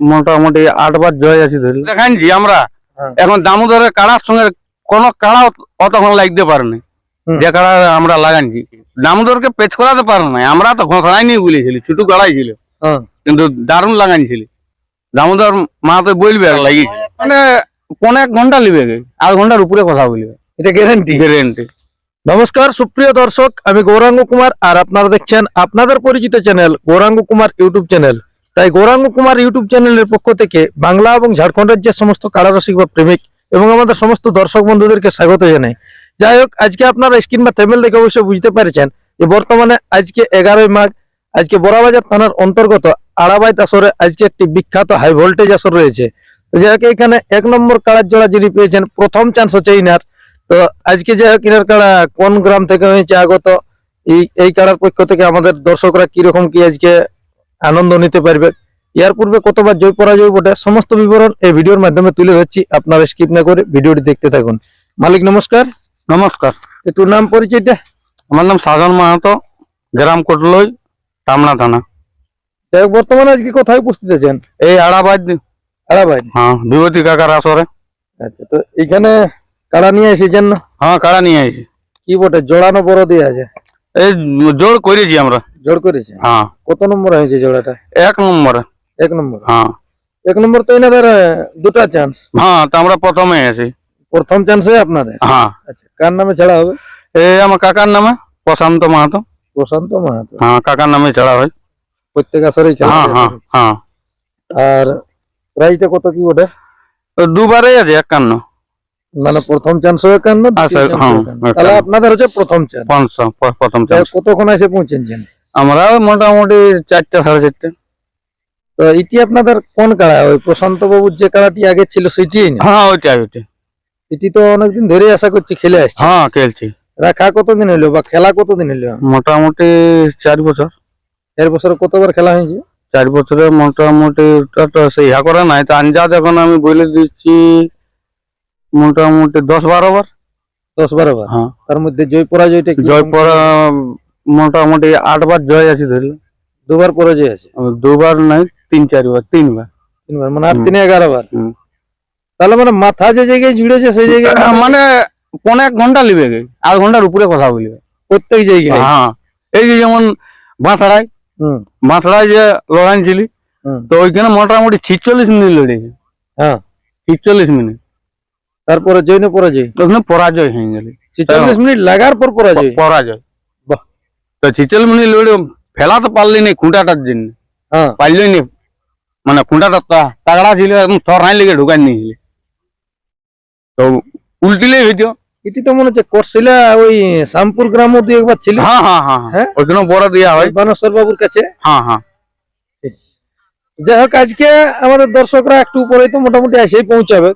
মোটামুটি আটবার জয় আছে ধরলে। দেখাইছি আমরা হ্যাঁ। এখন দামোদরের কাড়ার সঙ্গে কোন কাড়া অতক্ষণ লাগতে পারেনি যে কাড়া আমরা লাগাইছি দামোদরকে পেচ করাতে পারে আমরা তো ঘোষণাই নিয়ে বলেছিলি ছোট কাড়াই ছিল। হ্যাঁ। কিন্তু দারুণ লাগাইছিলি দামোদর মা তো বলবে আর লাগিয়েছে মানে পনেরো এক ঘণ্টা লিবে গে, আধ ঘণ্টার উপরে কথা বলবে। এটা গ্যারান্টি গ্যারেন্টি নমস্কার সুপ্রিয় দর্শক আমি গৌরাঙ্গ কুমার আর আপনারা দেখছেন আপনাদের পরিচিত channel Gouranga Kumar YouTube channel তাই গৌরাঙ্গ কুমার ইউটিউব চ্যানেলের পক্ষ থেকে বাংলা এবং ঝাড়খণ্ড রাজ্যের সমস্ত কারারসিক বা প্রেমিক এবং আমাদের সমস্ত দর্শক বন্ধুদেরকে স্বাগত জানাই। যাই হোক, আজকে আপনারা স্ক্রিন বা থেমেল দেখে অবশ্যই বুঝতে পেরেছেন যে বর্তমানে আজকে এগারোই মাঘ, আজকে বড়াবাজার থানার অন্তর্গত আড়াবাই আসরে আজকে একটি বিখ্যাত হাই ভোল্টেজ আসর রয়েছে। যাই হোক, এখানে এক নম্বর কাড়ার জোড়া যিনি পেয়েছেন, প্রথম চান্স হচ্ছে ইনার। তো আজকে যাই হোক, ইনার কাড়া কোন গ্রাম থেকে হয়েছে আগত? এই এই কাড়ার পক্ষ থেকে আমাদের দর্শকরা কীরকম কি আজকে আনন্দ নিতে পারবে। ইয়ার পূর্বে কতবার জয় পরাজয় বটে সমস্ত বিবরণ এই ভিডিওর মাধ্যমে তুলে ধরছি। আপনারা স্কিপ না করে ভিডিওটি দেখতে থাকুন। মালিক নমস্কার। নমস্কার। একটু নাম পরিচয়টা? আমার নাম সাধন মাহাতো গ্রাম কোটলই টামনা থানা। যাই হোক বর্তমানে আজকে কোথায় উপস্থিত আছেন? এই আড়াবাদ। আড়াবাই হ্যাঁ বিভূতি কাকার আসরে। আচ্ছা তো এখানে কাড়া নিয়ে এসেছেন? না হ্যাঁ কাড়া নিয়ে আইছি কি বটে? জোড়ানো বড় দিয়ে আছে। এই জোর করেছি আমরা। জোড় করেছি? হ্যাঁ। কত নম্বর হয়েছে জোড়াটা? এক নম্বরে। এক নম্বর? হ্যাঁ। এক নম্বর তো এনাদের দুটা চান্স হ্যাঁ তো আমরা প্রথমে আছি। প্রথম চান্সে আপনাদের? হ্যাঁ। আচ্ছা কার নামে ছাড়া হবে? এই আমার কাকার নামে প্রশান্ত মাহাতো। প্রশান্ত মাহাতো। হ্যাঁ কাকার নামে ছাড়া হয়। প্রত্যেক আসরেই ছাড়া হ্যাঁ। হ্যাঁ। হ্যাঁ আর প্রাইসটা কত কি ওঠে তো দুবারই আছে একান্ন। মানে প্রথম চান্স একান্ন আচ্ছা, হ্যাঁ, একান্ন। তাহলে। আপনাদের হচ্ছে প্রথম চান্স প্রথম চান্স কতক্ষণ এসে পৌঁছেছেন? আমরা মোটামুটি চারটে সাড়ে চারটে। তো এটি আপনাদের কোন কাড়া? ওই প্রশান্ত বাবুর যে কাড়াটি আগে ছিল সেটিই না? হ্যাঁ ওইটাই ওইটাই। এটি তো অনেকদিন ধরে আশা করছি খেলে আসছে। হ্যাঁ খেলছি। রাখা কতদিন হলো বা খেলা কতদিন হলো? মোটামুটি চার বছর। এর বছর কতবার খেলা হয়েছে? চার বছরে মোটামুটি ওটা তো সে ইয়া করে নাই। তো আঞ্জাদ এখন আমি বলে দিচ্ছি মোটামুটি দশ বারো বার। দশ বারো বার? হ্যাঁ। তার মধ্যে জয় পরাজয়টা জয় পর মোটামুটি আটবার জয় আছে ধরলে। দুবার পরাজয় আছে? দুবার নাই তিন চারবার তিনবার তিনবার মানে আট তিনে এগারো বার? তাহলে মানে মাথা যে জায়গায় জুড়েছে সেই জায়গায় মানে পনেরো এক ঘণ্টা লিবে গে। আধ ঘণ্টার উপরে কথা বলবে। প্রত্যেক জায়গায়? হ্যাঁ। এই যে যেমন বাঁশড়াই হুম। বাঁশড়াই যে লড়াই ছিলি তো ওইখানে মোটামুটি ছিচল্লিশ মিনিট লড়েছে। হ্যাঁ। ছিচল্লিশ মিনিট। তারপরে জয় না পরাজয়। ওখানে পরাজয় হয়ে গেল। ছেচল্লিশ মিনিট লাগার পর পরাজয়। পরাজয়। বাহ। তো ছিচল্লিশ মিনিট লড়ে ফেলাতে পারলি নি খুঁটাটার জন্য। হ্যাঁ। পারলি নি? মানে খুঁটাটা তাগড়া ছিল একদম থরাই লেগে ঢুকাই নিয়েছিল তো উল্টিলেই হইতো। এটি তো মনে হচ্ছে করছিলা ওই শ্যামপুর গ্রাম অব্দি একবার ছিল। হ্যাঁ হ্যাঁ হ্যাঁ হ্যাঁ। হ্যাঁ? ওইখানে বড় দেওয়া হয়। বানেশ্বর বাবুর কাছে। হ্যাঁ হ্যাঁ। যাই হোক আজকে আমাদের দর্শকরা একটু পরে তো মোটামুটি এসেই পৌঁছাবে।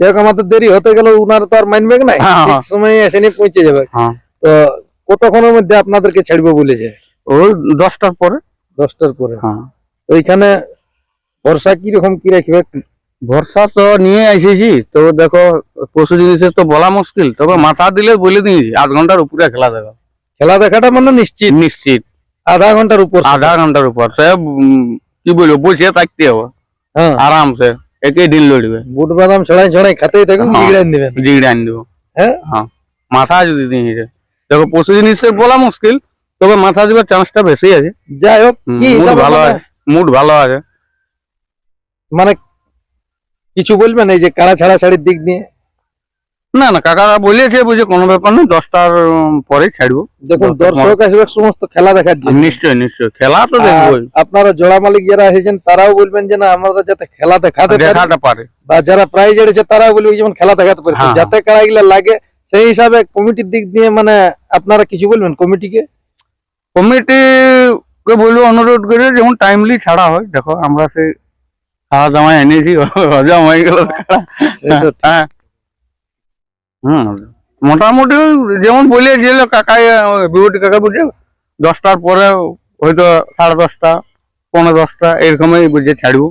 যাই আমাদের দেরি হতে গেল উনার তো আর মানবে না হ্যাঁ, ঠিক হ্যাঁ। সময় এসে নিয়ে পৌঁছে যাবে। হ্যাঁ। তো কতক্ষণের মধ্যে আপনাদেরকে ছাড়বো বলেছে ওই দশটার পরে। দশটার পরে। তো বর্ষা কীরকম কি রাখবে? ভরসা তো নিয়ে এসেছি। তো দেখো পশু জিনিসের তো বলা মুশকিল। তবে মাথা দিলে বলে দিয়েছি আধ ঘণ্টার উপরে খেলা দেখো। খেলা দেখাটা মানে নিশ্চিত? নিশ্চিত। আধা ঘণ্টার উপর। আধা ঘণ্টার উপর। সে কি বলব বসে থাকতে হবে। হ্যাঁ। আরামসে। একই দিন লড়বে। বুট বাদাম ছড়াই ছড়াই খেতেই থাকুন জিগড়ে দিবেন জিগড়ে আনি দেবো। হ্যাঁ? হ্যাঁ মাথা যদি দিয়ে দেখো পশু জিনিসের বলা মুশকিল তবে মাথা দেবার চান্সটা বেশি আছে। যাই হোক মুড ভালো আছে মুড ভালো আছে। মানে কিছু বলবেন এই যে কাড়া ছাড়া ছাড়ির দিক নিয়ে? না না কাকারা বলেছে বুঝে কোনো ব্যাপার নেই দশটার উম, পরেই ছাড়বো। দেখুন দর্শক দর্শক আসবে সমস্ত খেলা দেখার জন্য। নিশ্চয় নিশ্চয় খেলা তো আর দেখবোই। আপনারা জোড়া মালিক যারা এসেছেন তারাও বলবেন যে না আমরা যাতে খেলা দেখাতে পারি। দেখাটা পারে। বা যারা প্রাইজ এড়েছে তারাও বলবে যেমন খেলা দেখাতে পারি। তো হ্যাঁ, যাতে কাড়া গুলা লাগে সেই হিসাবে কমিটির দিক দিয়ে মানে আপনারা কিছু বলবেন কমিটিকে? কমিটি কে বলব অনুরোধ করে যেমন টাইমলি ছাড়া হয়। দেখো আমরা সে খাওয়া দাওয়া এনেছি হজম হয়ে গেল। সেটা ঠিক। হ্যাঁ। হুম মোটামুটি যেমন বলেছিল কাকাই বিভূতি কাকা বুঝে দশটার পরে হয়তো সাড়ে দশটা পনেরো দশটা এরকমই বুঝে ছাড়বো।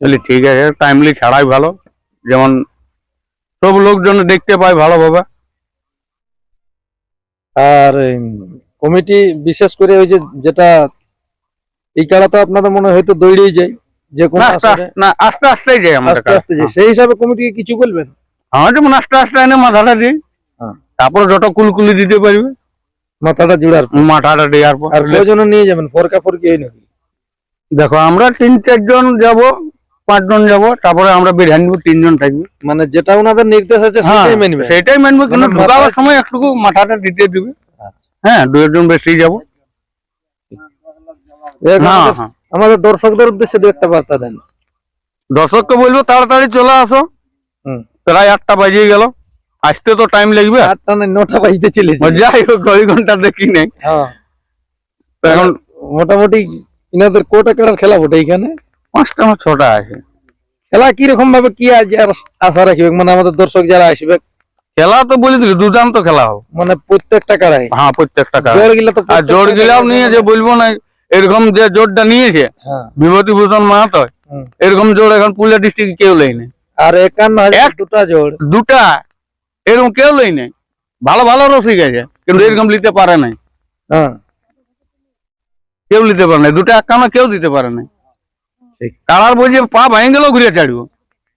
বলি ঠিক আছে টাইমলি ছাড়াই ভালো। যেমন সব লোকজন দেখতে পায় ভালোভাবে। আর কমিটি বিশেষ করে ওই যে যেটা এই কাড়া তো আপনাদের মনে হয়তো দৌড়েই যায় যে কোনো না আস্তে আস্তে আস্তেই যায় আমাদের আস্তে আস্তে যে সেই হিসাবে কমিটিকে কিছু বলবেন? আমার যেমন আস্তে আস্তে এনে মাথাটা দিই হ্যাঁ। তারপর যত কুলকুলি দিতে পারবে মাথাটা জুড়ার মাথাটা দেওয়ার পর। আর কয়জনে নিয়ে যাবেন ফরকা ফরকি হয় নাকি? দেখো আমরা তিন চারজন যাব পাঁচজন যাব তারপরে আমরা বেরিয়ে আনব তিনজন থাকবে। মানে যেটা ওনাদের নির্দেশ আছে হ্যাঁ, সেটাই মানবে সেটাই মানবো কিন্তু মানে ঢোকাবার সময় একটু মাথাটা দিতে দিবে। হ্যাঁ দু একজন বেশি যাব। হ্যাঁ আমাদের- হ্যাঁ। আমাদের দর্শকদের উদ্দেশ্যে দু একটা বার্তা দেন দর্শককে বলব তাড়াতাড়ি চলে আসো। হুম। প্রায় আটটা বাজিয়ে গেল। আসতে তো টাইম লাগবে। আটটা না নটা বাজতে চলেছে। যাই হোক ঘড়ি ঘণ্টা দেখি নেই। হ্যাঁ। এখন মোটামুটি ইনাদের কোটা কাটার খেলা বটে এখানে? পাঁচটা না ছটা আছে। খেলা কি রকম ভাবে কি আশা রাখবে মানে আমাদের দর্শক যারা আসবে খেলা তো বলে দিলি দুর্দান্ত খেলা হোক। মানে প্রত্যেকটা কাড়াই হ্যাঁ প্রত্যেকটা কাজ জোর গিলা তো আর জোর গিলাও নিয়ে যে বলব না এরকম যে জোরটা নিয়েছে হ্যাঁ। বিভূতি ভূষণ মাহাতো এরকম জোর এখন পুরুলিয়া ডিস্ট্রিক্ট কেউ লেয়নি আর একান্ন হাজার এক- দুটা জোর দুটা? এরকম কেউ লেয়নি ভালো ভালো রসিক আছে কিন্তু এরকম নিতে পারে নাই। হ্যাঁ। কেউ নিতে পারে নাই। দুটা একান্ন কেউ দিতে পারে নাই। ঠিক। কালার বলছে পা ভেঙে গেলেও ঘুরে ছাড়বো।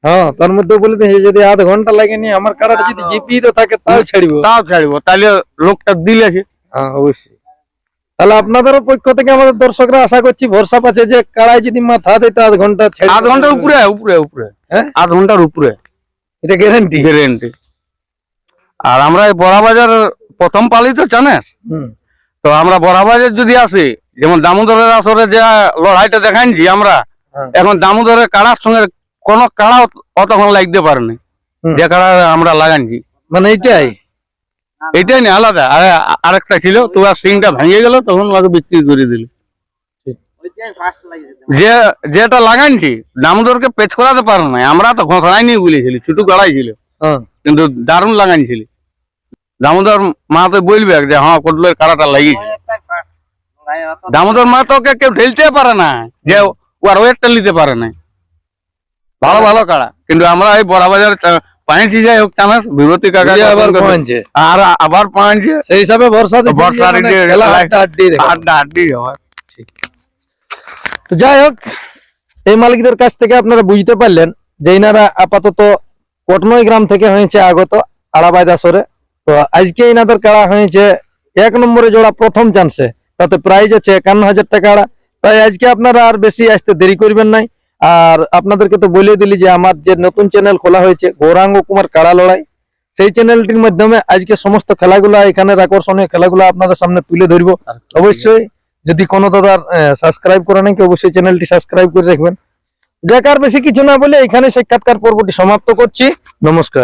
হ্যাঁ তার মধ্যে বলে যদি আধ ঘণ্টা লাগেনি আমার কাড়াটা যদি জিপি তো থাকে তাও ছাড়িব। তাও ছাড়বো। তাহলে লোকটা দিলেছে হ্যাঁ অবশ্যই। তাহলে আপনাদেরও পক্ষ থেকে আমাদের দর্শকরা আশা করছি ভরসা পাচ্ছে যে কাড়াই যদি মাথা দিতে আধ ঘণ্টা আধ ঘণ্টার উপরে উপরে উপরে। হ্যাঁ? আধ ঘণ্টার উপরে। এটা গ্যারান্টি গ্যারেন্টি আর আমরা এই বড়াবাজার প্রথম পালি তো জানিস? তো আমরা বড়াবাজার যদি আসি যেমন দামোদরের আসরে যে লড়াইটা দেখাইছি আমরা হ্যাঁ। এখন দামোদরের কাড়ার সঙ্গে কোনো কাড়া অতক্ষণ লাগতে পারেনি। যে কাড়া আমরা লাগাইছি। মানে এইটাই? এটাই না আলাদা। আর আরেকটা ছিল তো আর সিংটা ভেঙে গেল তখন ওকে বিক্রি করে দিল। যে যেটা লাগাইছি দামোদরকে পেচ করাতে পারে না আমরা তো ঘোষণাই নিয়ে বলেছিলি ছুটু ছিল হ্যাঁ কিন্তু দারুণ লাগাইছিলি। দামোদর মা তো বলবে যে হ্যাঁ কটলের কাড়াটা লাগিয়েছে। দামোদর মা তোকে কেউ ঢেলতে পারে না যে ও আর ওয়েটটা নিতে পারে না। ভালো ভালো কাড়া। কিন্তু আমরা এই বড়াবাজার পাইছি যাই হোক চানাস বিভূতি কাকা আবার কখন আর আবার পাইছে। সেই হিসাবে যে ভরসা মানে আড্ডা আড্ডি আড্ডা আবার। তো যাই হোক এই মালিকদের কাছ থেকে আপনারা বুঝতে পারলেন যে এনারা আপাতত কটনই গ্রাম থেকে হয়েছে আগত আড়াবাই দাসরে। তো আজকে এনাদের কাড়া হয়েছে এক নম্বরে জোড়া প্রথম চান্সে তাতে প্রাইজ আছে একান্ন হাজার টাকা তাই আজকে আপনারা আর বেশি আসতে দেরি করবেন নাই। আর আপনাদেরকে তো বলে দিলি যে আমার যে নতুন চ্যানেল খোলা হয়েছে গৌরাঙ্গ কুমার কাড়া লড়াই সেই চ্যানেলটির মাধ্যমে আজকে সমস্ত খেলাগুলো এখানের আকর্ষণীয় খেলাগুলো আপনাদের সামনে তুলে ধরবো। অবশ্যই যদি কোনো দাদার সাবস্ক্রাইব করে নাকি অবশ্যই চ্যানেলটি সাবস্ক্রাইব করে রাখবেন। দেখার বেশি কিছু না বলে এখানে সাক্ষাৎকার পর্বটি সমাপ্ত করছি। নমস্কার।